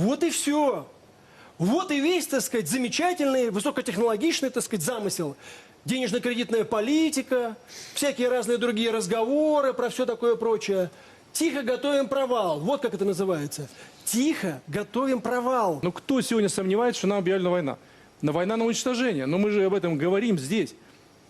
Вот и все. Вот и весь, так сказать, замечательный, высокотехнологичный, так сказать, замысел. Денежно-кредитная политика, всякие разные другие разговоры про все такое прочее. Тихо готовим провал. Вот как это называется. Тихо готовим провал. Ну кто сегодня сомневается, что нам объявлена война? На война на уничтожение. Но мы же об этом говорим здесь.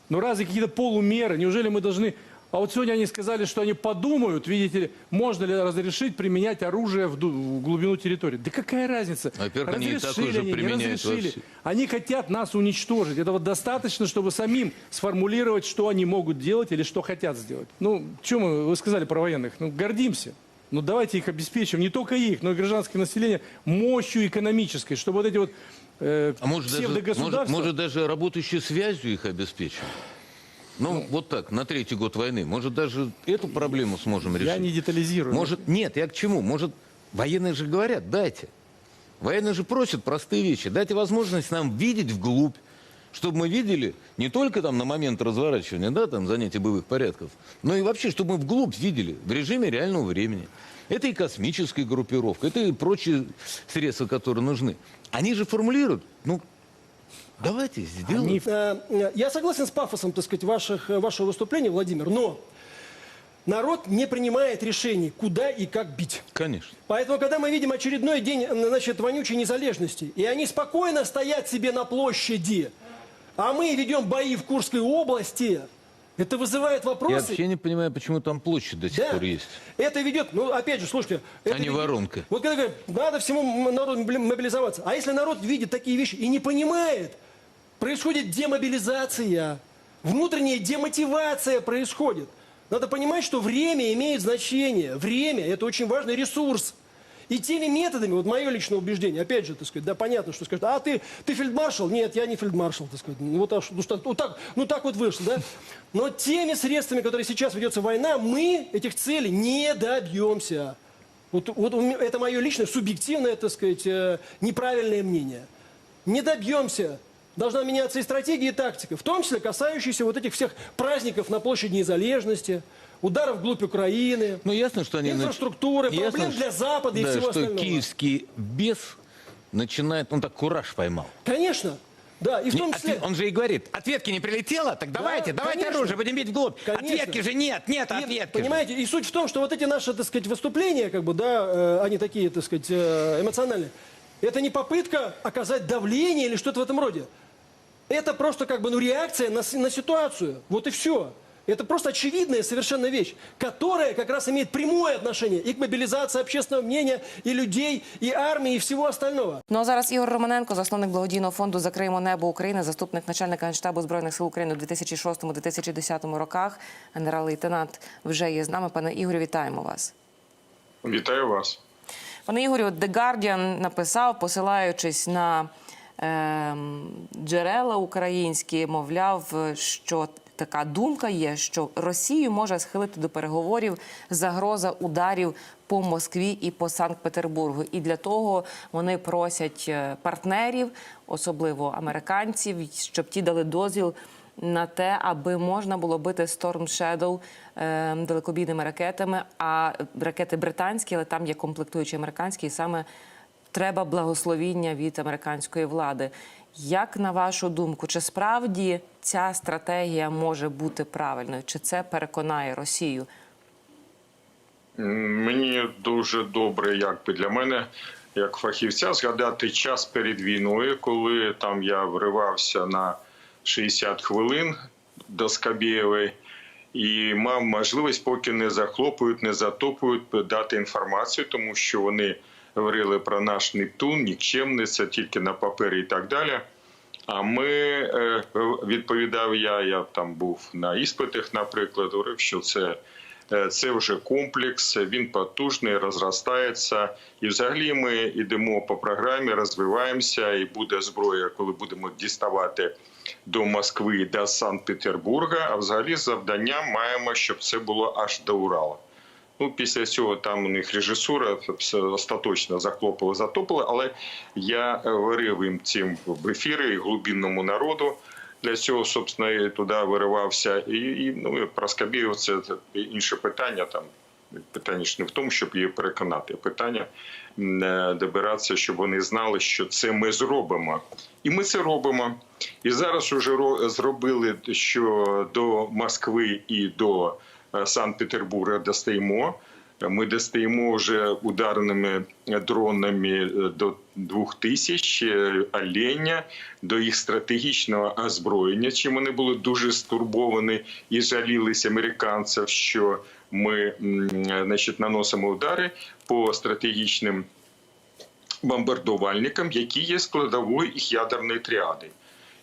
Ну разве какие-то полумеры? Неужели мы должны... А вот сегодня они сказали, что они подумают, видите ли, можно ли разрешить применять оружие в, в глубину территории. Да какая разница? Во-первых, они и так уже они, не разрешили. Они хотят нас уничтожить. Этого достаточно, чтобы самим сформулировать, что они могут делать или что хотят сделать. Ну, что мы, вы сказали про военных, ну, гордимся. Ну, давайте их обеспечим, не только их, но и гражданское население, мощью экономической, чтобы вот эти вот э, А может даже, может, может даже работающей связью их обеспечим? Ну, вот так, на третий год войны. Может, даже эту проблему сможем решить? Я не детализирую. Может, нет, я к чему? Может, военные же говорят, дайте. Военные же просят простые вещи. Дайте возможность нам видеть вглубь, чтобы мы видели не только там на момент разворачивания, да, там занятия боевых порядков, но и вообще, чтобы мы вглубь видели в режиме реального времени. Это и космическая группировка, это и прочие средства, которые нужны. Они же формулируют, ну, давайте сделаем. Они Э, э, Я согласен с пафосом, так сказать, ваших, э, вашего выступления, Владимир, но народ не принимает решений, куда и как бить. Конечно. Поэтому, когда мы видим очередной день, значит, вонючей незалежности, и они спокойно стоят себе на площади, а мы ведем бои в Курской области, это вызывает Я вопросы. вообще не понимаю, почему там площадь до сих Да. пор есть. Это ведет, ну, опять же, слушайте. это А не ведет- воронка. Вот когда говорят, надо всему народу мобили- мобилизоваться. А если народ видит такие вещи и не понимает, происходит демобилизация, внутренняя демотивация происходит. Надо понимать, что время имеет значение. Время – это очень важный ресурс. И теми методами, вот мое личное убеждение, опять же, так сказать, да, понятно, что скажут, а ты, ты фельдмаршал? Нет, я не фельдмаршал, так сказать. Ну, вот, аж- ну, что- вот так, ну, так вот вышло, да? Но теми средствами, которые сейчас ведется война, мы этих целей не добьемся. Вот, вот это мое личное, субъективное, так сказать, э, неправильное мнение. Не добьемся. Должна меняться и стратегия, и тактика, в том числе касающиеся вот этих всех праздников на площади незалежности, ударов вглубь Украины, Ну, ясно, что они... нач- инфраструктуры, Ясно, проблем что- для Запада и да, всего что остального. киевский бес начинает... Он так кураж поймал. Конечно. Да, и в Не, том отве- числе... Он же и говорит, ответки не прилетело, так давайте, давайте конечно. оружие, будем бить вглубь. Конечно. Ответки же нет, нет И, ответки. же. понимаете, и суть в том, что вот эти наши, так сказать, выступления, как бы, да, э, они такие, так сказать, э, эмоциональные, это не попытка оказать давление или что-то в этом роде. Это просто как бы, ну, реакция на, с- на ситуацию. Вот и все. Это просто очевидная совершенно вещь, которая как раз имеет прямое отношение и к мобилизации общественного мнения, и людей, и армии, и всего остального. Ну а зараз Ігор Романенко, засновник благодійного фонду Закриємо небо України, заступник начальника Генштабу збройних сил України у 2006-2010 роках. Генерал-лейтенант вже є з нами. Пане Ігорю, вітаємо вас. Вітаю вас. Пане Ігорю, The Guardian написав, посилаючись на ем, джерела українські, мовляв, що така думка є, що Росію може схилити до переговорів загроза ударів по Москві і по Санкт-Петербургу. І для того вони просять е, партнерів, особливо американців, щоб ті дали дозвіл на те, аби можна було бити Storm Shadow е, далекобійними ракетами, а ракети британські, але там є комплектуючі американські, і саме треба благословіння від американської влади. Як на вашу думку, чи справді ця стратегія може бути правильною? Чи це переконає Росію? Мені дуже добре, якби для мене, як фахівця, згадати час перед війною, коли там я вривався на 60 хвилин до Скабєєвої і мав можливість, поки не захлопують, не затопують, дати інформацію, тому що вони говорили про наш Нептун, нікчемний, це тільки на папері і так далі. А ми е, відповідав я, я там був на іспитах, наприклад, говорив, що це, е, це вже комплекс, він потужний, розростається. І взагалі ми йдемо по програмі, розвиваємося, і буде зброя, коли будемо діставати до Москви, до Санкт-Петербурга. А взагалі завдання маємо, щоб це було аж до Урала. Ну, після цього там у них режисура остаточно захлопили, затопили. Але я говорив їм цим в ефірі і глибинному народу. Для цього, собственно, і туди виривався. І, і ну, про Скабєєв це інше питання. Там Питання ж не в тому, щоб її переконати. Питання е, добиратися, щоб вони знали, що це ми зробимо. І ми це робимо. І зараз вже зробили, що до Москви і до е, Санкт-Петербурга достаємо. Ми достаємо вже ударними дронами е, до 2000 е, оленя, до їх стратегічного озброєння. Чим вони були дуже стурбовані і жалілися американців, що ми значить, наносимо удари по стратегічним бомбардувальникам, які є складовою їх ядерної тріади.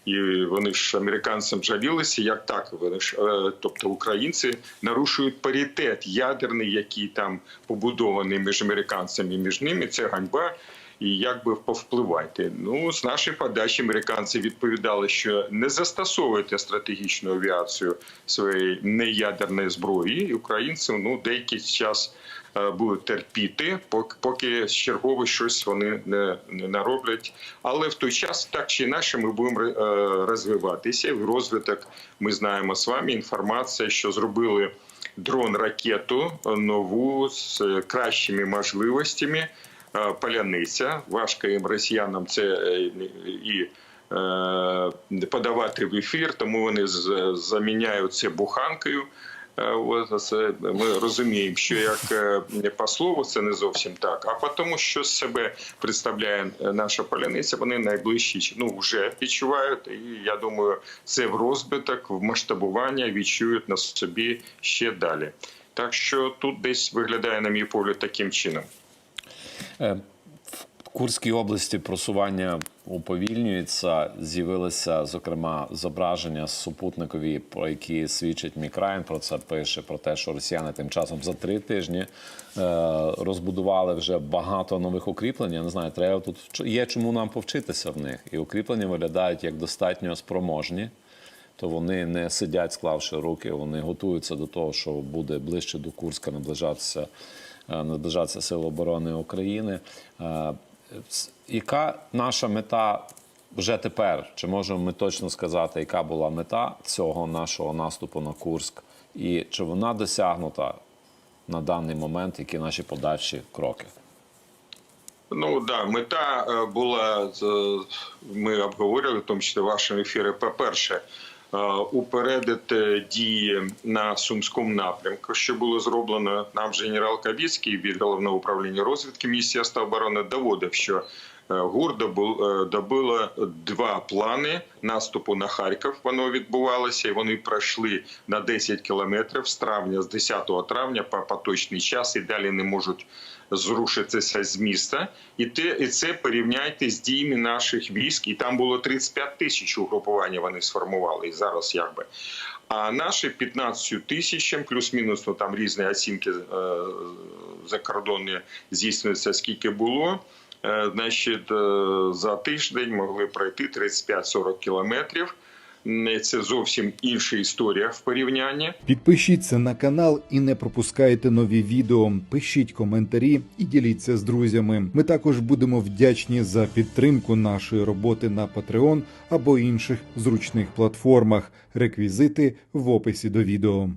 І вони ж американцям жалілися, як так вони ж, е, тобто українці нарушують паритет ядерний, який там побудований між американцями і між ними. Це ганьба. І як би повпливати? Ну з нашої подачі американці відповідали, що не застосовуйте стратегічну авіацію своєї неядерної зброї. І українці ну деякий час будуть терпіти, поки, чергово щось вони не, не нароблять. Але в той час, так чи інакше, ми будемо е, розвиватися. В розвиток ми знаємо з вами інформація, що зробили дрон ракету нову з е, кращими можливостями. Е, Паляниця важко їм росіянам це е, і е, подавати в ефір, тому вони заміняють це буханкою. Е, ми розуміємо, що як е, по слову це не зовсім так, а по тому, що себе представляє е, наша поляниця, вони найближчі ну вже відчувають. І я думаю, це в розбиток, в масштабування відчують на собі ще далі. Так що тут десь виглядає, на мій погляд, таким чином. Е, Курській області просування уповільнюється. З'явилися, зокрема, зображення супутникові, про які свідчить Мікраїн. Про це пише про те, що росіяни тим часом за три тижні е, розбудували вже багато нових укріплень. Я не знаю, треба тут є чому нам повчитися в них. І укріплення виглядають як достатньо спроможні. То вони не сидять, склавши руки, вони готуються до того, що буде ближче до Курська наближатися, е, наближатися Сили оборони України. Яка наша мета вже тепер? Чи можемо ми точно сказати, яка була мета цього нашого наступу на Курськ? І чи вона досягнута на даний момент, які наші подальші кроки? Ну да, мета е, була ми обговорювали, в тому числі в вашому ефірі. По-перше, е, упередити дії на сумському напрямку, що було зроблено. Нам же генерал Кавіцький від головного управління розвідки Міністерства оборони доводив, що е, ГУР добу- е, добило два плани наступу на Харків. Воно відбувалося, і вони пройшли на 10 кілометрів з травня, з 10 травня по поточний час і далі не можуть зрушитися з міста, і те, і це порівняйте з діями наших військ. І там було 35 тисяч угрупування. Вони сформували і зараз якби. А наші 15 тисячам, плюс-мінус, ну там різні оцінки е, закордонні здійснюються, скільки було. Е, Значить, е, за тиждень могли пройти 35-40 кілометрів. Це зовсім інша історія в порівнянні. Підпишіться на канал і не пропускайте нові відео. Пишіть коментарі і діліться з друзями. Ми також будемо вдячні за підтримку нашої роботи на Patreon або інших зручних платформах. Реквізити в описі до відео.